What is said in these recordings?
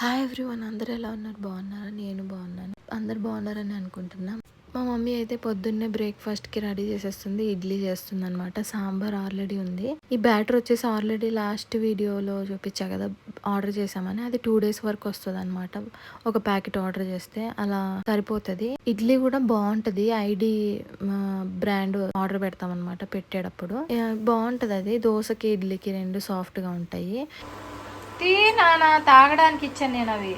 Hi everyone అందరూ ఎలా ఉన్నారు? బాగున్నారా? నేను బాగున్నాను. అందరు బాగున్నారని అనుకుంటున్నాను మా మమ్మీ అయితే పొద్దున్నే బ్రేక్ఫాస్ట్కి రెడీ చేసేస్తుంది ఇడ్లీ చేస్తుంది అనమాట సాంబార్ ఆల్రెడీ ఉంది. ఈ బ్యాటర్ వచ్చేసి ఆల్రెడీ లాస్ట్ వీడియోలో చూపించా కదా ఆర్డర్ చేసామని అది టూ డేస్ వరకు వస్తుంది అనమాట ఒక ప్యాకెట్ ఆర్డర్ చేస్తే అలా సరిపోతుంది. ఇడ్లీ కూడా బాగుంటుంది. ఐడి బ్రాండ్ ఆర్డర్ పెడతాం అనమాట పెట్టేటప్పుడు. బాగుంటుంది అది. దోశకి ఇడ్లీకి రెండు సాఫ్ట్గా ఉంటాయి. తీ నాన్న తాగడానికి ఇచ్చాను నేను అవి.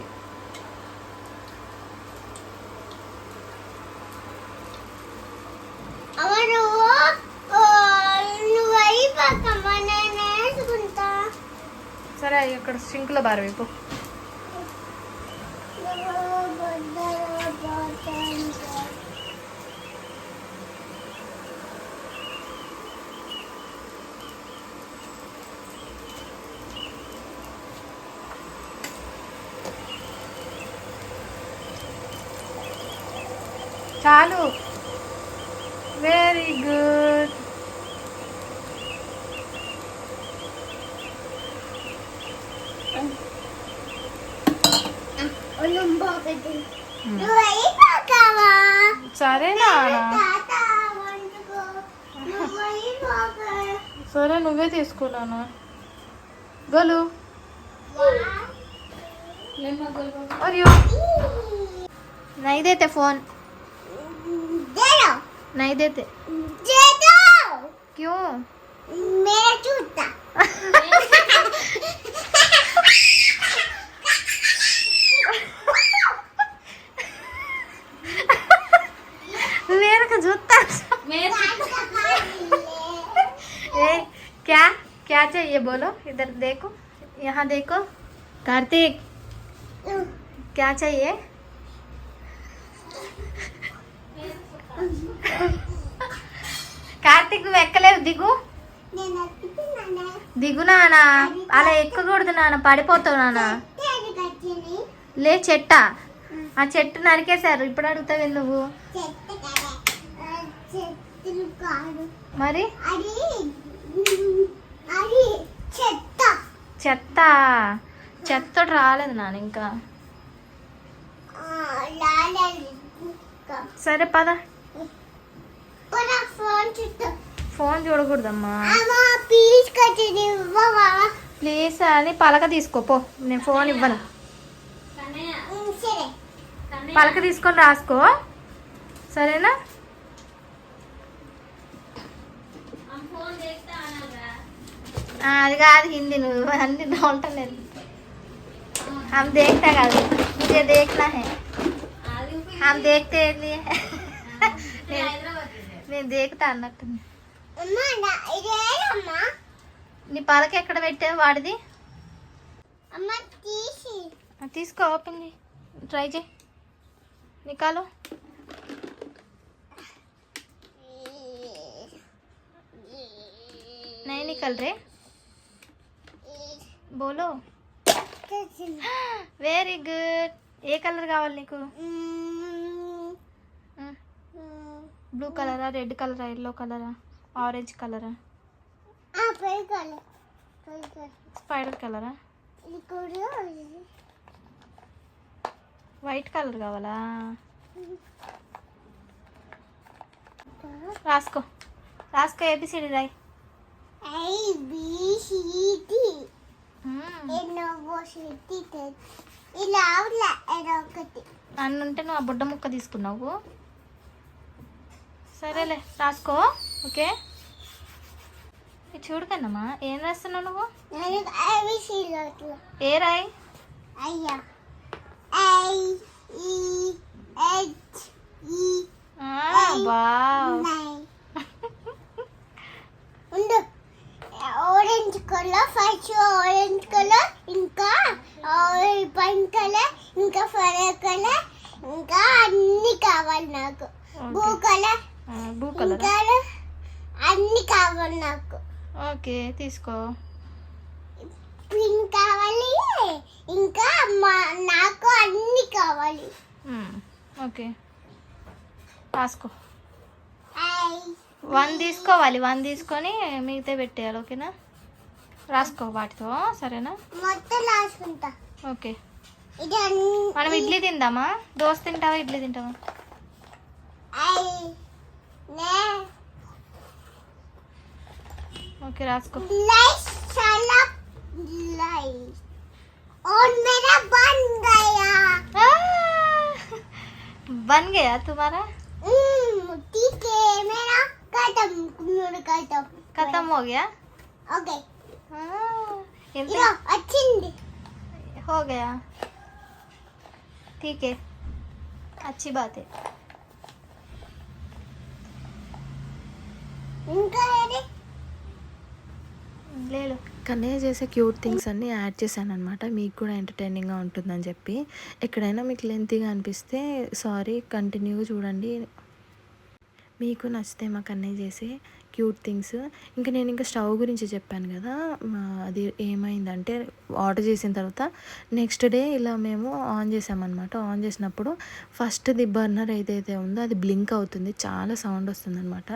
సరే ఇక్కడ సింక్లో బారవేపు చాలు వెరీ గుడ్ అయిపోకావా సరే నువ్వు తీసుకున్నాను గోలు. మరియు నైదేతే ఫోన్. नहीं देते। दे दो। क्यों? मैं झूठा मेरे का जूता। ए क्या? क्या चाहिए बोलो? इधर देखो। यहाँ देखो। कार्तिक। क्या चाहिए? కార్తిక్ నువ్వు ఎక్కలేవు దిగు. దిగు నాన్న అలా ఎక్కకూడదు నాన్న పడిపోతావు నాన్న లే చెట్ట. ఆ చెట్టు నరికేశారు. ఇప్పుడు అడుగుతావు నువ్వు. మరి? చెత్త. చెత్త. రాలేదు నాన్న ఇంకా. సరే పద. ఫోన్ చుట్టూ ఫోన్ చూడకూడదమ్మా అమ్మా పీస్ కట్టిని ఇవ్వవా ప్లీజ్ అని పలక తీసుకోపో నేను ఫోన్ ఇవ్వను ఉమ్, సరే పలక తీసుకొని రాసుకో సరేనా ఆ, అది కాదు హిందీ నువ్వు అన్ని ఉంటాలేదు हम देखता కాదు मुझे देखना है हम देखते लिए నేను నేను దేకుతా అన్నట్టుంది అమ్మా నా ఇదేనమ్మా నీ పలక ఎక్కడ పెట్టావు వాడిది అమ్మ తీసి ఆ, తీసుకో ఓపెన్ చేయి ట్రై చేయి నికాలో नहीं निकल रहे बोलो వెరీ గుడ్ ఏ కలర్ కావాలి నీకు బ్లూ కలరా రెడ్ కలరా ఎల్లో కలరా ఆరెంజ్ కలరా? స్పైడర్ కలరా? వైట్ కలర్ కావాలా? రాసుకో. రాసుకో ఏబిసిడి రాయి. ఐ బి సి డి మ్మ్. ఎన్నో బోసిటి ఇలా అవుట్లా ఏదో ఒకటి. అన్ని ఉంటే నువ్వు ఆ బుడ్డ ముక్క తీసుకున్నావు? సరేలే రాసుకో ఓకే? చూడు కన్నమ్మా ఏం రాస్తున్నావు నువ్వు? ఏ రాయి? అయ్యా orange colour first orange colour ఇంకా పైన్ కలర్ ఇంకా ఫర్ కలర్ ఇంకా అన్ని కావాలి నాకు. బ్లూ కలర్ బ్లూ కలర్ అన్ని కావాలి నాకు. ఓకే తీసుకో. పింక్ కావాలి ఇంకా మా నాకు అన్ని కావాలి. ఓకే. రాసుకో. వన్ తీసుకోవాలి వన్ తీసుకొని మిగతా పెట్టేయాలి ఓకేనా? రాసుకో వాటితో సరేనా? మొత్తం రాసుకుంటా. ఓకే. మనం ఇడ్లీ తిందామా? దోశ తింటావా ఇడ్లీ తింటావా? ओके रात को। लाइट चला लाइट और मेरा बन गया। आ, बन गया तुम्हारा? हम्म, ठीक है मेरा कदम खत्म कदम। खत्म हो गया? ओके। हाँ अच्छी हो गया। ठीक है अच्छी बात है। లేదు. కన్నయ్య చేసే క్యూట్ థింగ్స్ అన్నీ యాడ్ చేశాను అనమాట మీకు కూడా ఎంటర్టైనింగ్గా ఉంటుందని చెప్పి. ఎక్కడైనా మీకు లెంతీగా అనిపిస్తే సారీ కంటిన్యూగా చూడండి. మీకు నచ్చితే మా కన్నయ్య చేసే క్యూట్ థింగ్స్. ఇంకా నేను ఇంకా స్టవ్ గురించి చెప్పాను కదా. అది ఏమైందంటే ఆర్డర్ చేసిన తర్వాత నెక్స్ట్ డే ఇలా మేము ఆన్ చేసామన్నమాట. ఆన్ చేసినప్పుడు ఫస్ట్ ది బర్నర్ ఏదైతే ఉందో అది బ్లింక్ అవుతుంది. చాలా సౌండ్ వస్తుందన్నమాట.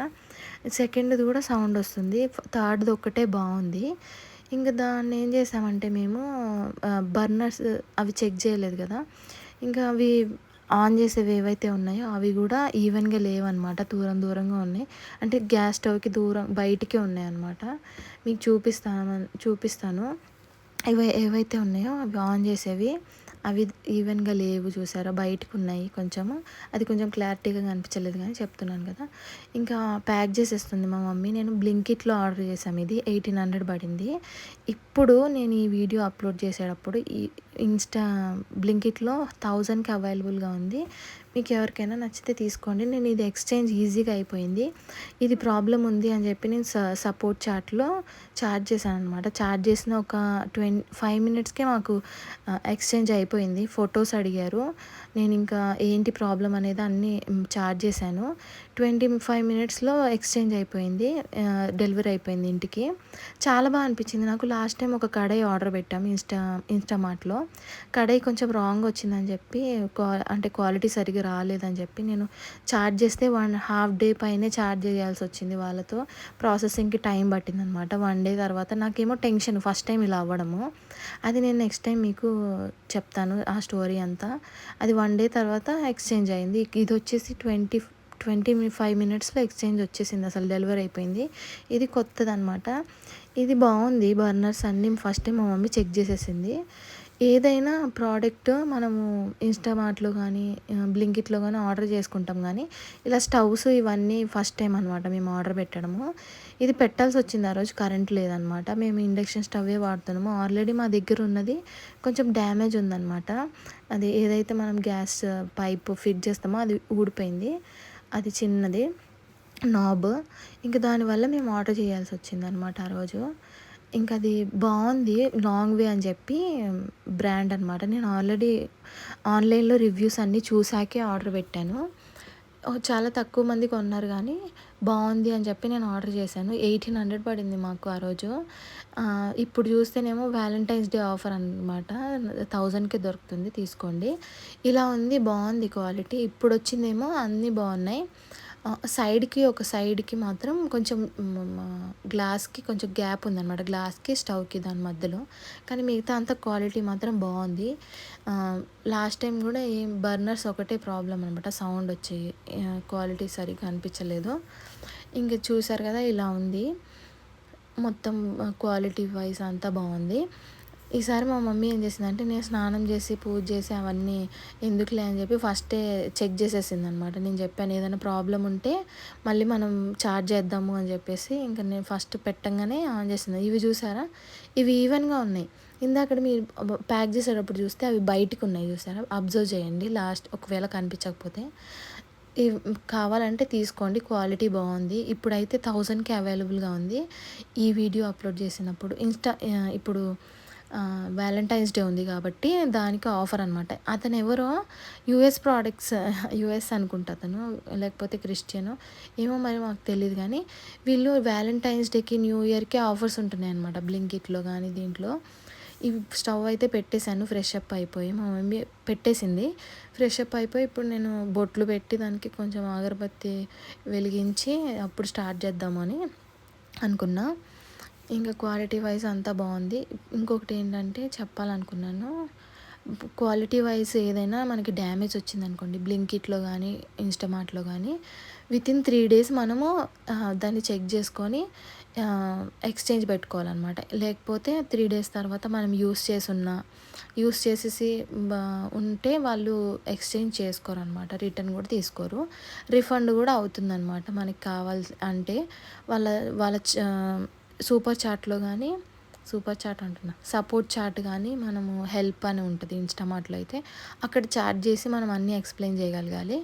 సెకండ్ది కూడా సౌండ్ వస్తుంది. థర్డ్ది ఒక్కటే బాగుంది ఇంకా దాన్ని ఏం చేసామంటే మేము బర్నర్స్ అవి చెక్ చేయలేదు కదా. ఇంకా అవి ఆన్ చేసేవి ఏవైతే ఉన్నాయో అవి కూడా ఈవెన్గా లేవన్నమాట. దూరం దూరంగా ఉన్నాయి. అంటే గ్యాస్ స్టవ్కి దూరం బయటికే ఉన్నాయి అన్నమాట మీకు చూపిస్తాను చూపిస్తాను. ఇవి ఏవైతే ఉన్నాయో అవి ఆన్ చేసేవి. అవి ఈవెన్గా లేవు చూసారా? బయటకు ఉన్నాయి కొంచెము. అది కొంచెం క్లారిటీగా కనిపించలేదు కానీ చెప్తున్నాను కదా. ఇంకా ప్యాక్ చేసేస్తుంది మా మమ్మీ. నేను బ్లింకిట్లో ఆర్డర్ చేసాము ఇది ఎయిటీన్ హండ్రెడ్ పడింది. ఇప్పుడు నేను ఈ వీడియో అప్లోడ్ చేసేటప్పుడు ఈ ఇన్స్టా బ్లింకిట్లో థౌజండ్కి అవైలబుల్గా ఉంది. మీకు ఎవరికైనా నచ్చితే తీసుకోండి. నేను ఇది ఎక్స్చేంజ్ ఈజీగా అయిపోయింది. ఇది ప్రాబ్లం ఉంది అని చెప్పి నేను స సపోర్ట్ చాట్లో చార్జ్ చేశాను అనమాట చార్జ్ చేసిన ఒక ట్వంటీ ఫైవ్ మినిట్స్కే మాకు ఎక్స్చేంజ్ అయిపోయింది. ఫొటోస్ అడిగారు. నేను ఇంకా ఏంటి ప్రాబ్లం అనేది అన్నీ చార్జ్ చేశాను. ట్వంటీ ఫైవ్ మినిట్స్లో ఎక్స్చేంజ్ అయిపోయింది డెలివరీ అయిపోయింది ఇంటికి. చాలా బాగా అనిపించింది. నాకు లాస్ట్ టైం ఒక కడాయి ఆర్డర్ పెట్టాం ఇన్స్టా ఇన్స్టామార్ట్లో. కడాయి కొంచెం రాంగ్ వచ్చిందని చెప్పి క్వా అంటే క్వాలిటీ సరిగ్గా రాలేదని చెప్పి నేను చార్జ్ చేస్తే వన్ హాఫ్ డే పైనే చార్జ్ చేయాల్సి వచ్చింది వాళ్ళతో. ప్రాసెసింగ్కి టైం పట్టిందనమాట. వన్ డే తర్వాత నాకేమో టెన్షన్ ఫస్ట్ టైం ఇలా అవ్వడము. అది నేను నెక్స్ట్ టైం మీకు చెప్తాను ఆ స్టోరీ అంతా. అది వన్ డే తర్వాత ఎక్స్చేంజ్ అయింది. ఇది వచ్చేసి ట్వంటీ ట్వంటీ ఫైవ్ మినిట్స్లో ఎక్స్చేంజ్ వచ్చేసింది. అసలు డెలివరీ అయిపోయింది. ఇది కొత్తది అనమాట ఇది బాగుంది. బర్నర్స్ అన్నీ ఫస్ట్ టైం మా మమ్మీ చెక్ చేసేసింది. ఏదైనా ప్రోడక్ట్ మనము ఇన్స్టామార్ట్లో కానీ బ్లింకిట్లో కానీ ఆర్డర్ చేసుకుంటాం కానీ ఇలా స్టవ్స్ ఇవన్నీ ఫస్ట్ టైం అనమాట మేము ఆర్డర్ పెట్టడము. ఇది పెట్టాల్సి వచ్చింది ఆ రోజు కరెంట్ లేదనమాట. మేము ఇండక్షన్ స్టవ్వే వాడుతున్నాము ఆల్రెడీ మా దగ్గర ఉన్నది కొంచెం డ్యామేజ్ ఉందనమాట. అది ఏదైతే మనం గ్యాస్ పైప్ ఫిట్ చేస్తామో అది ఊడిపోయింది. అది చిన్నది నాబ్ ఇంకా దానివల్ల మేము ఆర్డర్ చేయాల్సి వచ్చింది అనమాట ఆ రోజు. ఇంకా అది బాగుంది లాంగ్ వే అని చెప్పి బ్రాండ్ అనమాట. నేను ఆల్రెడీ ఆన్లైన్లో రివ్యూస్ అన్నీ చూసాకే ఆర్డర్ పెట్టాను. చాలా తక్కువ మంది కొన్నారు కానీ బాగుంది అని చెప్పి నేను ఆర్డర్ చేశాను. ఎయిటీన్ హండ్రెడ్ పడింది మాకు ఆ రోజు. ఇప్పుడు చూస్తేనేమో వ్యాలంటైన్స్ డే ఆఫర్ అనమాట థౌజండ్కి దొరుకుతుంది తీసుకోండి. ఇలా ఉంది బాగుంది క్వాలిటీ. ఇప్పుడు వచ్చిందేమో అన్నీ బాగున్నాయి. సైడ్కి ఒక సైడ్కి మాత్రం కొంచెం గ్లాస్కి కొంచెం గ్యాప్ ఉందన్నమాట. గ్లాస్కి స్టవ్కి దాని మధ్యలో. కానీ మిగతా అంతా క్వాలిటీ మాత్రం బాగుంది. లాస్ట్ టైం కూడా ఏం బర్నర్స్ ఒకటే ప్రాబ్లం అనమాట సౌండ్ వచ్చి క్వాలిటీ సరిగ్గా అనిపించలేదు. ఇంకా చూసారు కదా ఇలా ఉంది. మొత్తం క్వాలిటీ వైజ్ అంతా బాగుంది. ఈసారి మా మమ్మీ ఏం చేసిందంటే నేను స్నానం చేసి పూజ చేసి అవన్నీ ఎందుకులే అని చెప్పి ఫస్టే చెక్ చేసేసింది అనమాట నేను చెప్పాను ఏదైనా ప్రాబ్లం ఉంటే మళ్ళీ మనం చార్జ్ చేద్దాము అని చెప్పేసి ఇంకా నేను ఫస్ట్ పెట్టంగానే ఆన్ చేసింది. ఇవి చూసారా? ఇవి ఈవెన్గా ఉన్నాయి. ఇందాక మీరు ప్యాక్ చేసేటప్పుడు చూస్తే అవి బయటికి ఉన్నాయి చూసారా? అబ్జర్వ్ చేయండి లాస్ట్ ఒకవేళ కనిపించకపోతే. ఇవి కావాలంటే తీసుకోండి క్వాలిటీ బాగుంది. ఇప్పుడైతే థౌజండ్కి అవైలబుల్గా ఉంది. ఈ వీడియో అప్లోడ్ చేసినప్పుడు ఇన్స్టా ఇప్పుడు వ్యాలంటైన్స్ డే ఉంది కాబట్టి దానికి ఆఫర్ అనమాట అతను ఎవరో యుఎస్ ప్రోడక్ట్స్ యుఎస్ అనుకుంటా అతను లేకపోతే క్రిస్టియన్ ఏమో మరి మాకు తెలియదు కానీ వీళ్ళు వ్యాలంటైన్స్ డేకి న్యూ ఇయర్కి ఆఫర్స్ ఉంటున్నాయి అనమాట బ్లింకిట్లో కానీ దీంట్లో. ఈ స్టవ్ అయితే పెట్టేశాను ఫ్రెష్ అప్ అయిపోయి మా మమ్మీ పెట్టేసింది. ఫ్రెష్ అప్ అయిపోయి ఇప్పుడు నేను బొట్లు పెట్టి దానికి కొంచెం అగరబత్తి వెలిగించి అప్పుడు స్టార్ట్ చేద్దామని అనుకున్నా. ఇంకా క్వాలిటీ వైజ్ అంతా బాగుంది. ఇంకొకటి ఏంటంటే చెప్పాలనుకున్నాను క్వాలిటీ వైజ్ ఏదైనా మనకి డ్యామేజ్ వచ్చిందనుకోండి బ్లింకిట్లో కానీ ఇన్స్టమార్ట్లో కానీ విత్ ఇన్ త్రీ డేస్ మనము దాన్ని చెక్ చేసుకొని ఎక్స్చేంజ్ పెట్టుకోవాలన్నమాట. లేకపోతే త్రీ డేస్ తర్వాత మనం యూస్ చేసి యూస్ చేసేసి ఉంటే వాళ్ళు ఎక్స్చేంజ్ చేసుకోరు అనమాట రిటర్న్ కూడా తీసుకోరు. రిఫండ్ కూడా అవుతుందన్నమాట మనకి కావాల్సి అంటే వాళ్ళ వాళ్ళ చ- సూపర్ చాట్లో కానీ సూపర్ చాట్ అంటున్నా సపోర్ట్ చాట్ కానీ మనము హెల్ప్ అని ఉంటుంది ఇన్స్టామార్ట్లో అయితే. అక్కడ చాట్ చేసి మనం అన్నీ ఎక్స్ప్లెయిన్ చేయగలగాలి.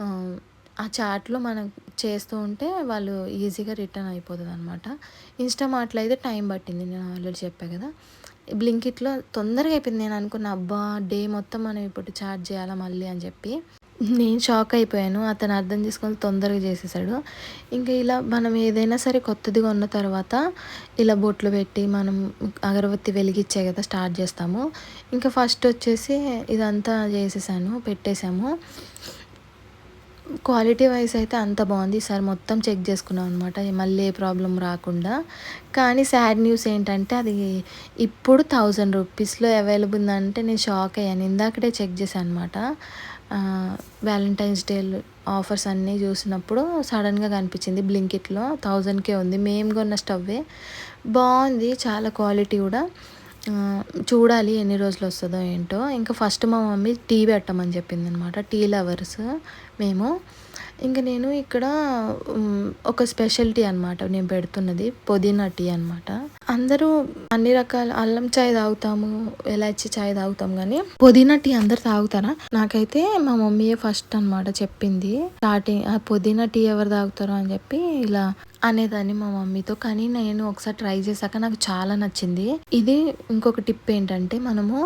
ఆ, చాట్లో మనం చేస్తూ ఉంటే వాళ్ళు ఈజీగా రిటర్న్ అయిపోతుంది అనమాట ఇన్స్టామార్ట్లో అయితే టైం పట్టింది నేను ఆల్రెడీ చెప్పాను కదా. బ్లింకిట్లో తొందరగా అయిపోయింది. నేను అనుకున్న అబ్బా డే మొత్తం మనం ఇప్పుడు చార్జ్ చేయాలా మళ్ళీ అని చెప్పి. నేను షాక్ అయిపోయాను. అతను అర్థం చేసుకొని తొందరగా చేసేసాడు. ఇంకా ఇలా మనం ఏదైనా సరే కొత్తదిగా ఉన్న తర్వాత ఇలా బొట్లు పెట్టి మనం అగరబత్తి వెలిగించే కదా స్టార్ట్ చేస్తాము. ఇంకా ఫస్ట్ వచ్చేసి ఇదంతా చేసేసాను పెట్టేశాము. క్వాలిటీ వైజ్ అయితే అంత బాగుంది. ఈసారి మొత్తం చెక్ చేసుకున్నాం అనమాట మళ్ళీ ఏ ప్రాబ్లం రాకుండా. కానీ సాడ్ న్యూస్ ఏంటంటే అది ఇప్పుడు థౌజండ్ రూపీస్లో అవైలబుల్ ఉందంటే నేను షాక్ అయ్యాను. ఇందాకడే చెక్ చేశాను అనమాట వ్యాలంటైన్స్ డే ఆఫర్స్ అన్నీ చూసినప్పుడు సడన్గా కనిపించింది. బ్లింకిట్లో థౌజండ్కే ఉంది. మేము కొన్న స్టవ్వే బాగుంది. చాలా క్వాలిటీ కూడా. చూడాలి ఎన్ని రోజులు వస్తుందో ఏంటో. ఇంకా ఫస్ట్ మా మమ్మీ టీ పెట్టమని చెప్పింది అనమాట టీ లవర్స్ మేము. ఇంకా నేను ఇక్కడ ఒక ఒక టీ అనమాట నేను పెడుతున్నది పుదీనా టీ అనమాట అందరూ అన్ని రకాల అల్లం చాయ్ తాగుతాము ఎలాచి చాయ్ తాగుతాం కానీ పుదీనా టీ అందరు తాగుతారా? నాకైతే మా మమ్మీయే ఫస్ట్ అన్నమాట చెప్పింది. స్టార్టింగ్ ఆ పుదీనా టీ ఎవరు తాగుతారో అని చెప్పి ఇలా అనేదాన్ని మా మమ్మీతో. కానీ నేను ఒకసారి ట్రై చేశాక నాకు చాలా నచ్చింది. ఇది ఇంకొక టిప్ ఏంటంటే మనము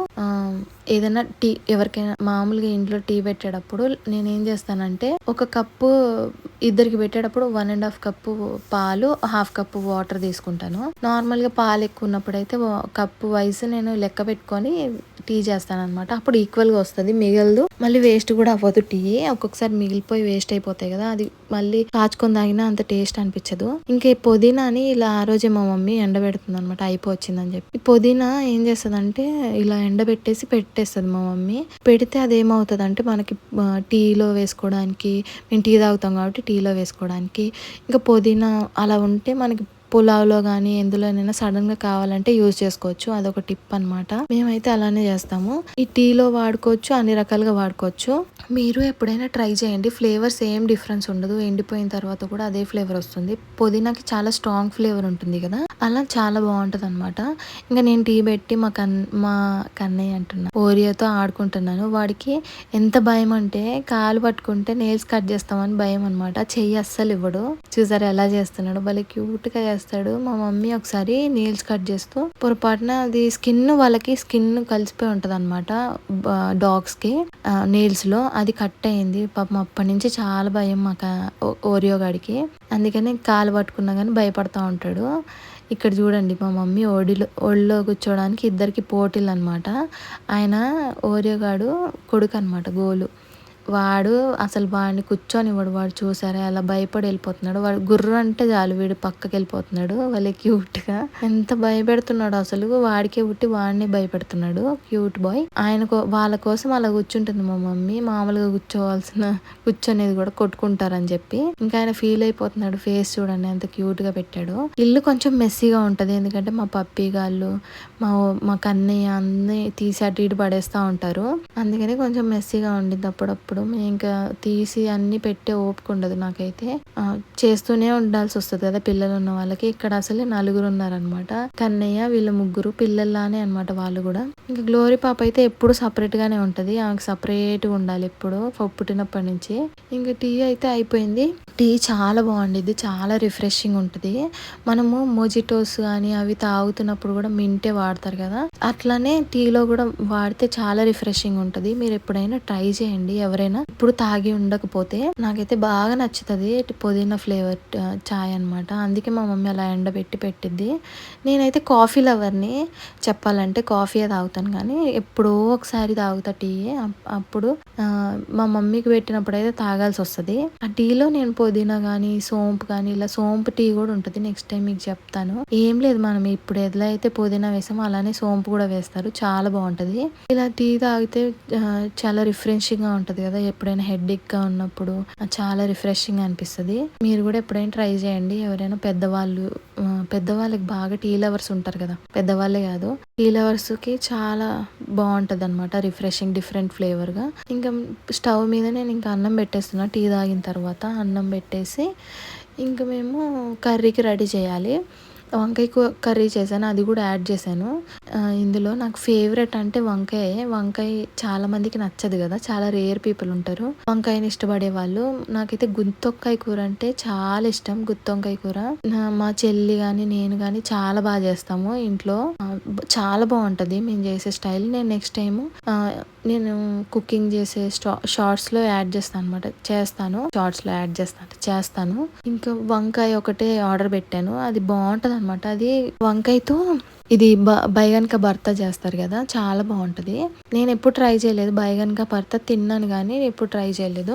ఏదైనా టీ ఎవరికైనా మామూలుగా ఇంట్లో టీ పెట్టేటప్పుడు నేను ఏం చేస్తానంటే ఒక కప్పు ఇద్దరికి పెట్టేటప్పుడు వన్ అండ్ హాఫ్ కప్పు పాలు హాఫ్ కప్పు వాటర్ తీసుకుంటాను. నార్మల్గా పాలు ఎక్కువ ఉన్నప్పుడు అయితే కప్పు వైస్ నేను లెక్క పెట్టుకొని టీ చేస్తాను అనమాట అప్పుడు ఈక్వల్గా వస్తుంది. మిగలదు. మళ్ళీ వేస్ట్ కూడా అవ్వదు టీ. ఒక్కొక్కసారి మిగిలిపోయి వేస్ట్ అయిపోతాయి కదా. అది మళ్ళీ కాచుకొని తాగినా అంత టేస్ట్ అనిపించదు. ఇంకా ఈ పుదీనాని ఇలా ఆ రోజే మా మమ్మీ ఎండబెడుతుంది అనమాట అయిపోవచ్చిందని చెప్పి. ఈ పుదీనా ఏం చేస్తుందంటే ఇలా ఎండబెట్టేసి పెట్టేస్తుంది మా మమ్మీ. పెడితే అది ఏమవుతుంది అంటే మనకి టీలో వేసుకోవడానికి మేము టీ తాగుతాం కాబట్టి టీలో వేసుకోవడానికి. ఇంకా పుదీనా అలా ఉంటే మనకి పులావ్లో కానీ ఎందులోనైనా సడన్గా కావాలంటే యూజ్ చేసుకోవచ్చు. అదొక టిప్ అన్నమాట. మేమైతే అలానే చేస్తాము. ఈ టీలో వాడుకోవచ్చు అన్ని రకాలుగా వాడుకోవచ్చు. మీరు ఎప్పుడైనా ట్రై చేయండి. ఫ్లేవర్స్ ఏం డిఫరెన్స్ ఉండదు. ఎండిపోయిన తర్వాత కూడా అదే ఫ్లేవర్ వస్తుంది. పుదీనాకి చాలా స్ట్రాంగ్ ఫ్లేవర్ ఉంటుంది కదా. అలా చాలా బాగుంటుంది అనమాట ఇంకా నేను టీ పెట్టి మా కన్ మా కన్నయ్య అంటున్నా ఓరియాతో ఆడుకుంటున్నాను. వాడికి ఎంత భయం అంటే కాలు పట్టుకుంటే నేల్స్ కట్ చేస్తామని భయం అనమాట చెయ్యి అస్సలు ఇవ్వడు. చూసారు ఎలా చేస్తున్నాడు? భలే క్యూట్గా చేస్తాడు. మా మమ్మీ ఒకసారి నీల్స్ కట్ చేస్తూ పొరపాటున అది స్కిన్ వాళ్ళకి స్కిన్ కలిసిపోయి ఉంటుంది అనమాట డాగ్స్కి. లో అది కట్ అయింది. పాపం అప్పటి నుంచి చాలా భయం మాకు ఓ- ఓరియో గాడికి. అందుకని కాలు పట్టుకున్నా కానీ భయపడతా ఉంటాడు. ఇక్కడ చూడండి మా మమ్మీ ఓడిలో ఒళ్ళో కూర్చోవడానికి ఇద్దరికి పోటీలు అనమాట ఆయన ఓరియోగాడు కొడుకు అనమాట గోలు. వాడు అసలు వాడిని కూర్చొనివ్వడు. వాడు చూసారా అలా భయపడి వెళ్ళిపోతున్నాడు. వాడు గుర్రు అంటే చాలు వీడు పక్కకి వెళ్ళిపోతున్నాడు. వాళ్ళే క్యూట్గా. ఎంత భయపెడుతున్నాడు అసలు. వాడికే పుట్టి వాడిని భయపెడుతున్నాడు. Cute boy. ఆయన కో- వాళ్ళ కోసం అలా కూర్చుంటుంది మా మమ్మీ. మామూలుగా కూర్చోవాల్సిన కూర్చొనేది కూడా కొట్టుకుంటారని చెప్పి. ఇంకా ఆయన ఫీల్ అయిపోతున్నాడు. ఫేస్ చూడండి ఎంత క్యూట్గా పెట్టాడు. ఇల్లు కొంచెం మెస్సీగా ఉంటుంది. ఎందుకంటే మా పప్పి గాళ్ళు మా మా కన్నయ్య అన్ని తీసి అటు ఇటు పడేస్తూ ఉంటారు. అందుకని కొంచెం మెస్సీగా ఉండిద్ది అప్పుడప్పుడు. మేము ఇంకా తీసి అన్ని పెట్టే ఓపిక ఉండదు నాకైతే. చేస్తూనే ఉండాల్సి వస్తుంది కదా పిల్లలు ఉన్న వాళ్ళకి. ఇక్కడ అసలు నలుగురు ఉన్నారనమాట కన్నయ్య వీళ్ళ ముగ్గురు పిల్లల్లానే అనమాట వాళ్ళు కూడా. ఇంకా గ్లోరీ పాప అయితే ఎప్పుడు సపరేట్ గానే ఉంటది. ఆమెకు సపరేట్గా ఉండాలి ఎప్పుడు పుట్టినప్పటి నుంచి. ఇంకా టీ అయితే అయిపోయింది. టీ చాలా బాగుండిద్ది చాలా రిఫ్రెషింగ్ ఉంటుంది. మనము మోజిటోస్ కానీ అవి తాగుతున్నప్పుడు కూడా మింటే వాడతారు కదా. అట్లానే టీలో కూడా వాడితే చాలా రిఫ్రెషింగ్ ఉంటుంది. మీరు ఎప్పుడైనా ట్రై చేయండి. ఎవరైనా ఇప్పుడు తాగి ఉండకపోతే నాకైతే బాగా నచ్చుతుంది పుదీనా ఫ్లేవర్ చాయ్ అన్నమాట. అందుకే మా మమ్మీ అలా ఎండబెట్టి పెట్టిద్ది. నేనైతే కాఫీ లవర్ని చెప్పాలంటే కాఫీ తాగుతాను. కానీ ఎప్పుడో ఒకసారి తాగుతా టీ అప్పుడు మా మమ్మీకి పెట్టినప్పుడు అయితే తాగాల్సి వస్తుంది. ఆ టీలో నేను పుదీనా కానీ సోంపు కానీ ఇలా సోంపు టీ కూడా ఉంటుంది. నెక్స్ట్ టైం మీకు చెప్తాను. ఏం లేదు మనం ఇప్పుడు ఎదుల అయితే పుదీనా వేసామో అలానే సోంపు కూడా వేస్తారు. చాలా బాగుంటది. ఇలా టీ తాగితే చాలా రిఫ్రెషింగ్గా ఉంటది కదా. ఎప్పుడైనా హెడ్గా ఉన్నప్పుడు చాలా రిఫ్రెషింగ్ అనిపిస్తుంది. మీరు కూడా ఎప్పుడైనా ట్రై చేయండి. ఎవరైనా పెద్దవాళ్ళు పెద్దవాళ్ళకి బాగా టీ లవర్స్ ఉంటారు కదా. పెద్దవాళ్ళే కాదు. టీ లవర్స్కి చాలా బాగుంటది అనమాట రిఫ్రెషింగ్ డిఫరెంట్ ఫ్లేవర్గా ఇంకా స్టవ్ మీద నేను ఇంకా అన్నం పెట్టేస్తున్నా. టీ తాగిన తర్వాత అన్నం పెట్టేసి ఇంకా మేము కర్రీకి రెడీ చేయాలి. వంకాయ కూ- కర్రీ చేశాను అది కూడా యాడ్ చేశాను. ఇందులో నాకు ఫేవరెట్ అంటే వంకాయ. వంకాయ చాలా మందికి నచ్చదు కదా చాలా రేర్ పీపుల్ ఉంటారు. వంకాయని ఇష్టపడే వాళ్ళు నాకైతే గుత్తొక్కాయ కూర అంటే చాలా ఇష్టం గుత్తొంకాయ కూర. మా చెల్లి కానీ నేను కానీ చాలా బాగా చేస్తాము ఇంట్లో. చాలా బాగుంటది మేము చేసే స్టైల్. నేను నెక్స్ట్ టైం నేను కుకింగ్ చేసే షార్ట్స్లో యాడ్ చేస్తాను అనమాట చేస్తాను. షార్ట్స్లో యాడ్ చేస్తాను చేస్తాను. ఇంకా వంకాయ ఒకటే ఆర్డర్ పెట్టాను. అది బాగుంటది అనమాట అది వంకాయతో ఇది బ బైగన్క భర్త చేస్తారు కదా చాలా బాగుంటుంది. నేను ఎప్పుడు ట్రై చేయలేదు బైగన్క భర్త తిన్నాను కానీ ఎప్పుడు ట్రై చేయలేదు.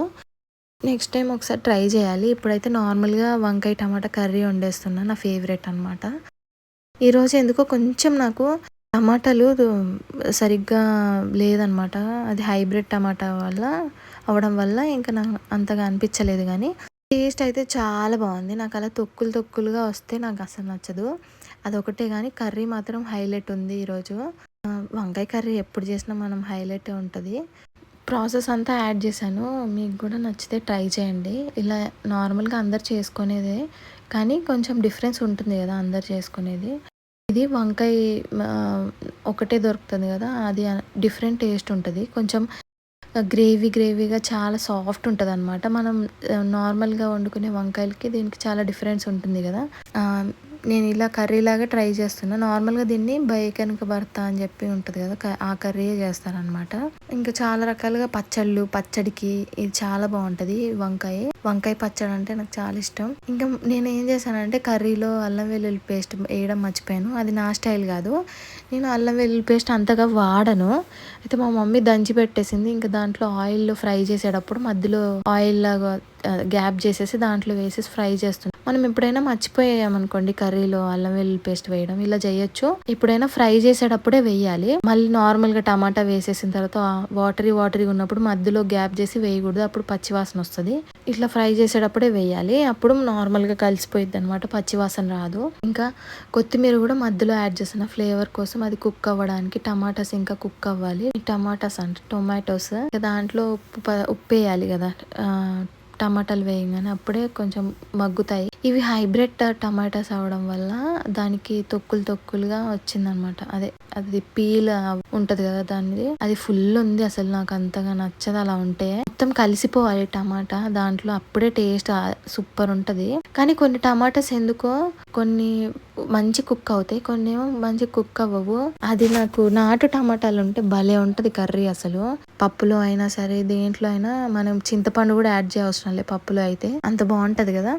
నెక్స్ట్ టైం ఒకసారి ట్రై చేయాలి. ఇప్పుడైతే నార్మల్గా వంకాయ టమాటా కర్రీ వండేస్తున్నా నా ఫేవరెట్ అనమాట ఈరోజు ఎందుకో కొంచెం నాకు టమాటాలు సరిగ్గా లేదనమాట అది హైబ్రిడ్ టమాటా వల్ల అవడం వల్ల ఇంకా నాకు అంతగా అనిపించలేదు కానీ టేస్ట్ అయితే చాలా బాగుంది. నాకు అలా తొక్కులు తొక్కులుగా వస్తే నాకు అసలు నచ్చదు. అదొకటే కానీ కర్రీ మాత్రం హైలైట్ ఉంది ఈరోజు. వంకాయ కర్రీ ఎప్పుడు చేసినా మనం హైలైట్ ఉంటుంది. ప్రాసెస్ అంతా యాడ్ చేశాను. మీకు కూడా నచ్చితే ట్రై చేయండి. ఇలా నార్మల్గా అందరు చేసుకునేదే కానీ కొంచెం డిఫరెన్స్ ఉంటుంది కదా అందరు చేసుకునేది. ఇది వంకాయ ఒకటే దొరుకుతుంది కదా అది డిఫరెంట్ టేస్ట్ ఉంటుంది. కొంచెం గ్రేవీ గ్రేవీగా చాలా సాఫ్ట్ ఉంటుంది అనమాట మనం నార్మల్గా వండుకునే వంకాయలకి దీనికి చాలా డిఫరెన్స్ ఉంటుంది కదా. నేను ఇలా కర్రీ లాగా ట్రై చేస్తున్నాను నార్మల్గా దీన్ని బైకెనక భర్త అని చెప్పి ఉంటుంది కదా ఆ కర్రీ చేస్తారనమాట ఇంకా చాలా రకాలుగా పచ్చళ్ళు పచ్చడికి ఇది చాలా బాగుంటది వంకాయ. వంకాయ పచ్చడి అంటే నాకు చాలా ఇష్టం. ఇంకా నేను ఏం చేశానంటే కర్రీలో అల్లం వెల్లుల్లి పేస్ట్ వేయడం మర్చిపోయాను. అది నా స్టైల్ కాదు. నేను అల్లం వెల్లుల్లి పేస్ట్ అంతగా వాడను. అయితే మా మమ్మీ దంచి పెట్టేసింది. ఇంకా దాంట్లో ఆయిల్ ఫ్రై చేసేటప్పుడు మధ్యలో ఆయిల్ లాగా గ్యాప్ చేసేసి దాంట్లో వేసేసి ఫ్రై చేస్తున్నాం. మనం ఎప్పుడైనా మర్చిపోయామనుకోండి కర్రీలో అల్లం వెల్లుల్లి పేస్ట్ వేయడం. ఇలా చేయొచ్చు. ఎప్పుడైనా ఫ్రై చేసేటప్పుడే వేయాలి. మళ్ళీ నార్మల్గా టమాటా వేసేసిన తర్వాత వాటరీ వాటరీ ఉన్నప్పుడు మధ్యలో గ్యాప్ చేసి వేయకూడదు. అప్పుడు పచ్చివాసన వస్తుంది. ఇట్లా ఫ్రై చేసేటప్పుడే వేయాలి. అప్పుడు నార్మల్గా కలిసిపోయిద్ది అనమాట పచ్చివాసన రాదు. ఇంకా కొత్తిమీర కూడా మధ్యలో యాడ్ చేసిన ఫ్లేవర్ కోసం అది కుక్ అవ్వడానికి టమాటాస్ ఇంకా కుక్ అవ్వాలి. టమాటాస్ అంటే టొమాటోస్. దాంట్లో ఉప్పు ఉప్పు వేయాలి కదా. టమాటాలు వేయగానే అప్పుడే కొంచెం మగ్గుతాయి. ఇవి హైబ్రిడ్ టమాటాస్ అవడం వల్ల దానికి తొక్కులు తొక్కులుగా వచ్చిందనమాట. అదే అది పీల్ ఉంటది కదా దానిది. అది ఫుల్ ఉంది అసలు నాకు అంతగా నచ్చదు అలా ఉంటే. మొత్తం కలిసిపోవాలి టమాటా. దాంట్లో అప్పుడే టేస్ట్ సూపర్ ఉంటది. కానీ కొన్ని టమాటాస్ ఎందుకో కొన్ని మంచి కుక్ అవుతాయి కొన్ని ఏమో మంచి కుక్ అవ్వవు. అది నాకు నాటు టమాటాలు ఉంటే భలే ఉంటది కర్రీ అసలు. పప్పులో అయినా సరే దేంట్లో అయినా మనం చింతపండు కూడా యాడ్ చేయవసరం లేదు పప్పులో అయితే. అంత బాగుంటది కదా.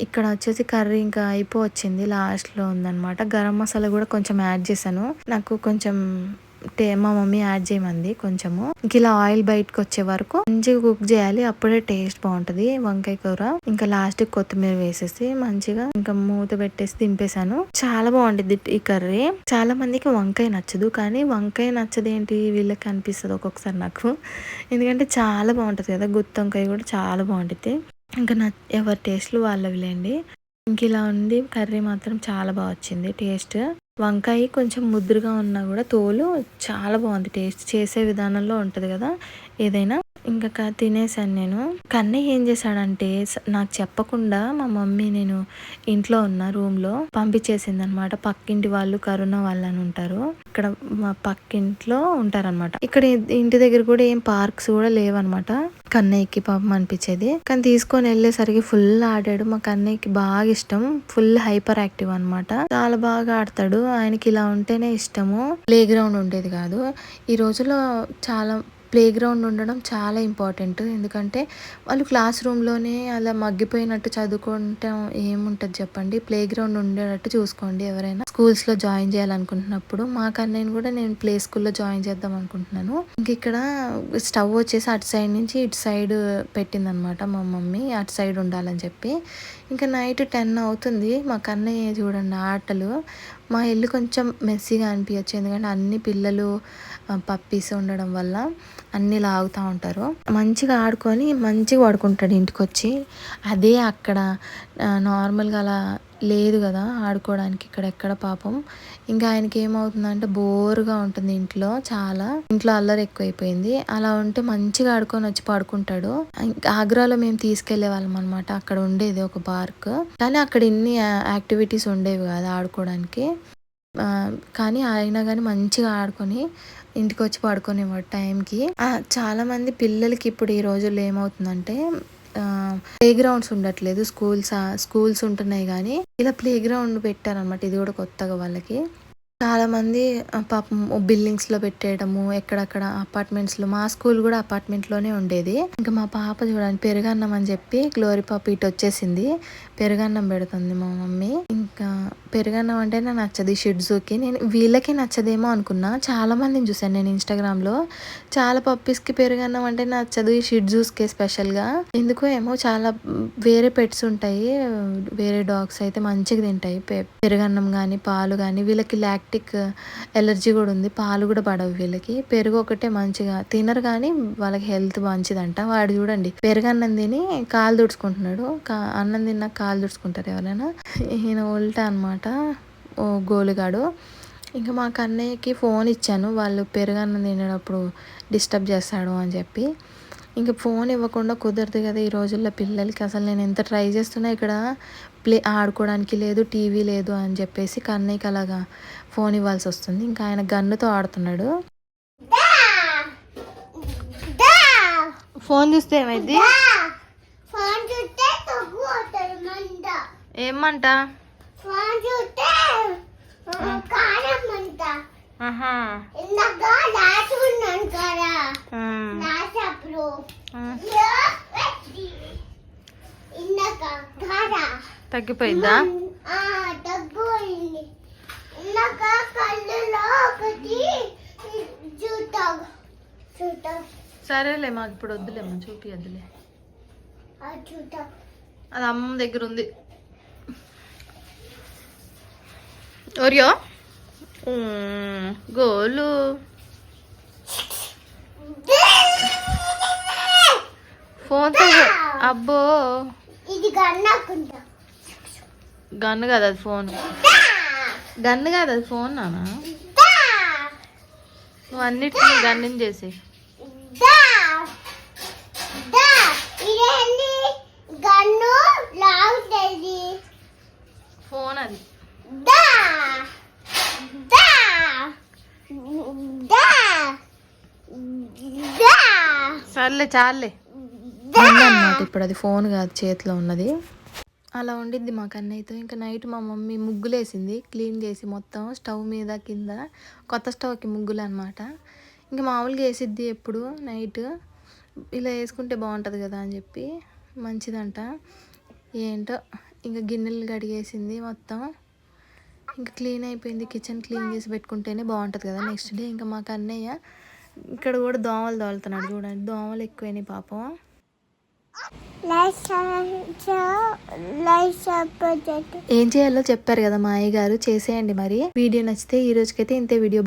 ఇక్కడ వచ్చేసి కర్రీ ఇంకా అయిపోవచ్చింది లాస్ట్లో ఉందనమాట ఉందన్నమాట. గరం మసాలా కూడా కొంచెం యాడ్ చేశాను. నాకు కొంచెం టే మా మమ్మీ యాడ్ చేయమంది కొంచెము. ఇంక ఇలా ఆయిల్ బయటకు వచ్చే వరకు మంచిగా కుక్ చేయాలి అప్పుడే టేస్ట్ బాగుంటుంది వంకాయ కూర. ఇంకా లాస్ట్ కొత్తిమీర వేసేసి మంచిగా ఇంకా మూత పెట్టేసి దింపేశాను. చాలా బాగుంటుంది ఈ కర్రీ. చాలా మందికి వంకాయ నచ్చదు కానీ వంకాయ నచ్చదేంటి వీళ్ళకి అనిపిస్తుంది ఒక్కొక్కసారి నాకు. ఎందుకంటే చాలా బాగుంటుంది కదా గుత్తి వంకాయ కూడా చాలా బాగుంటుంది ఇంకా నా ఎవరి టేస్ట్లు వాళ్ళవి లేండి ఇంక ఇలా ఉంది. కర్రీ మాత్రం చాలా బాగా వచ్చింది టేస్ట్. వంకాయ కొంచెం ముద్దురుగా ఉన్నా కూడా తోలు చాలా బాగుంది టేస్ట్. చేసే విధానంలో ఉంటుంది కదా. ఏదైనా ఇంకా తినేసాను నేను. కన్నయ్య ఏం చేశాడంటే నాకు చెప్పకుండా మా మమ్మీ నేను ఇంట్లో ఉన్న రూమ్లో పంపించేసింది అనమాట పక్కింటి వాళ్ళు కరోనా వాళ్ళు అని ఉంటారు. ఇక్కడ మా పక్కింట్లో ఉంటారన్నమాట ఇక్కడ ఇంటి దగ్గర కూడా ఏం పార్క్స్ కూడా లేవన్నమాట కన్నయ్యకి పాపం అనిపించేది. కానీ తీసుకొని వెళ్ళేసరికి ఫుల్ ఆడాడు. మా కన్నయ్యకి బాగా ఇష్టం. ఫుల్ హైపర్ యాక్టివ్ అనమాట చాలా బాగా ఆడతాడు. ఆయనకి ఇలా ఉంటేనే ఇష్టము. ప్లే గ్రౌండ్ ఉండేది కాదు. ఈ రోజుల్లో చాలా ప్లే గ్రౌండ్ ఉండడం చాలా ఇంపార్టెంట్. ఎందుకంటే వాళ్ళు క్లాస్ రూమ్లోనే అలా మగ్గిపోయినట్టు చదువుకుంటాం ఏముంటుంది చెప్పండి. ప్లే గ్రౌండ్ ఉండేటట్టు చూసుకోండి ఎవరైనా. స్కూల్స్లో జాయిన్ చేయాలనుకుంటున్నప్పుడు మా కన్నయ్యని కూడా నేను ప్లే స్కూల్లో జాయిన్ చేద్దాం అనుకుంటున్నాను. ఇంక ఇక్కడ స్టవ్ వచ్చేసి అటు సైడ్ నుంచి ఇటు సైడ్ పెట్టిందనమాట మా మమ్మీ. అటు సైడ్ ఉండాలని చెప్పి. ఇంకా నైట్ టెన్ అవుతుంది. మా కన్నయ్య చూడండి ఆటలు. మా ఇల్లు కొంచెం మెస్సీగా అనిపించచ్చు ఎందుకంటే అన్ని పిల్లలు పప్పీస్ ఉండడం వల్ల అన్నీ లాగుతూ ఉంటారు. మంచిగా ఆడుకొని మంచిగా పడుకుంటాడు ఇంటికి వచ్చి అదే అక్కడ నార్మల్గా అలా లేదు కదా ఆడుకోవడానికి ఇక్కడ ఎక్కడ పాపం. ఇంకా ఆయనకి ఏమవుతుందంటే బోరుగా ఉంటుంది ఇంట్లో చాలా. ఇంట్లో అల్లరి ఎక్కువైపోయింది. అలా ఉంటే మంచిగా ఆడుకొని వచ్చి పడుకుంటాడు. ఆగ్రాలో మేము తీసుకెళ్ళే వాళ్ళం అనమాట అక్కడ ఉండేది ఒక పార్క్. కానీ అక్కడ ఇన్ని యాక్టివిటీస్ ఉండేవి కదా ఆడుకోవడానికి. కానీ అయినా కానీ మంచిగా ఆడుకొని ఇంటికి వచ్చి పడుకునేవాడు టైంకి. చాలామంది చాలా మంది పిల్లలకి ఇప్పుడు ఈ రోజుల్లో ఏమవుతుందంటే ప్లే గ్రౌండ్స్ ఉండట్లేదు స్కూల్స్ స్కూల్స్ ఉంటున్నాయి కానీ ఇలా ప్లే గ్రౌండ్ పెట్టారనమాట ఇది కూడా కొత్తగా వాళ్ళకి. చాలామంది పాపం బిల్డింగ్స్లో పెట్టేయడము ఎక్కడక్కడ అపార్ట్మెంట్స్లో మా స్కూల్ కూడా అపార్ట్మెంట్లోనే ఉండేది. ఇంకా మా పాప చూడండి పెరుగన్నం అని చెప్పి గ్లోరీ పాప ఇటు వచ్చేసింది. పెరుగన్నం పెడుతుంది మా మమ్మీ. ఇంకా పెరుగన్నం అంటే నాకు నచ్చదు షిడ్జూకి షిడ్జుకి నేను వీళ్ళకి నచ్చదేమో అనుకున్నా. చాలా మందిని చూసాను నేను ఇన్స్టాగ్రామ్లో. చాలా పప్పీస్కి పెరుగన్నం అంటే నచ్చదు ఈ షిడ్జూస్కే స్పెషల్గా. ఎందుకో ఏమో చాలా వేరే పెట్స్ ఉంటాయి. వేరే డాగ్స్ అయితే మంచిగా తింటాయి. పెరుగన్నం కానీ పాలు కానీ వీళ్ళకి ల్యాక్ లాక్టిక్ ఎలర్జీ కూడా ఉంది పాలు కూడా పడవు వీళ్ళకి. పెరుగు ఒకటే మంచిగా తినరు కానీ వాళ్ళకి హెల్త్ మంచిదంట. వాడు చూడండి పెరుగు అన్నం తిని కాలు తుడుచుకుంటున్నాడు. కా- అన్నం తిన్నాక కాలు తుడుచుకుంటారు ఎవరైనా. ఈయన ఉల్టా అనమాట ఓ గోలుగాడు. ఇంకా మా కన్నయ్యకి ఫోన్ ఇచ్చాను వాళ్ళు పెరుగన్నం తినేటప్పుడు డిస్టర్బ్ చేస్తాడు అని చెప్పి. ఇంకా ఫోన్ ఇవ్వకుండా కుదరదు కదా ఈ రోజుల్లో పిల్లలకి. అసలు నేను ఎంత ట్రై చేస్తున్నా ఇక్కడ ప్లే ఆడుకోవడానికి లేదు టీవీ లేదు అని చెప్పేసి కన్నయ్యకి అలాగా ఫోన్ ఇవ్వాల్సి వస్తుంది. ఇంకా ఆయన గన్నుతో ఆడుతున్నాడు. ఫోన్ చూస్తే ఏమైంది? ఏమంట? ఆహా. తగ్గిపోయిందా? సరేలే మాకు ఇప్పుడు వద్దులేమ్మా చూపి వద్దులే. ఆ చూద్దాం. అది అమ్మ దగ్గర ఉంది. ఉమ్, గోలు ఫోన్తో అబ్బో. ఇది గన్ను కదా అది ఫోన్ గన్ను కాదు అది ఫోన్ నానా? నువ్వు అన్నిటిని చేసి గన్ను లాగుతుంది. ఫోన్ అది. సర్లే చాలే. అన్నమాట ఇప్పుడు అది ఫోన్ కాదు చేతిలో ఉన్నది. అలా ఉండిద్ది మా కన్నయ్యతో. ఇంకా నైట్ మా మమ్మీ ముగ్గులు వేసింది క్లీన్ చేసి మొత్తం స్టవ్ మీద కింద కొత్త స్టవ్కి ముగ్గులు అనమాట ఇంకా మామూలుగా వేసిద్ది ఎప్పుడు నైట్. ఇలా వేసుకుంటే బాగుంటుంది కదా అని చెప్పి మంచిదంట. ఏంటో ఇంకా గిన్నెలు కడిగేసింది మొత్తం. ఇంకా క్లీన్ అయిపోయింది. కిచెన్ క్లీన్ చేసి పెట్టుకుంటేనే బాగుంటుంది కదా నెక్స్ట్ డే. ఇంకా మా కన్నయ్య ఇక్కడ కూడా దోమలు దోలుతున్నాడు చూడండి. దోమలు ఎక్కువైనాయి పాపం. ఏం చేయాలో చెప్పారు కదా మా అయ్య గారు చేసేయండి మరి. వీడియో నచ్చితే ఈ రోజుకైతే ఇంతే. వీడియో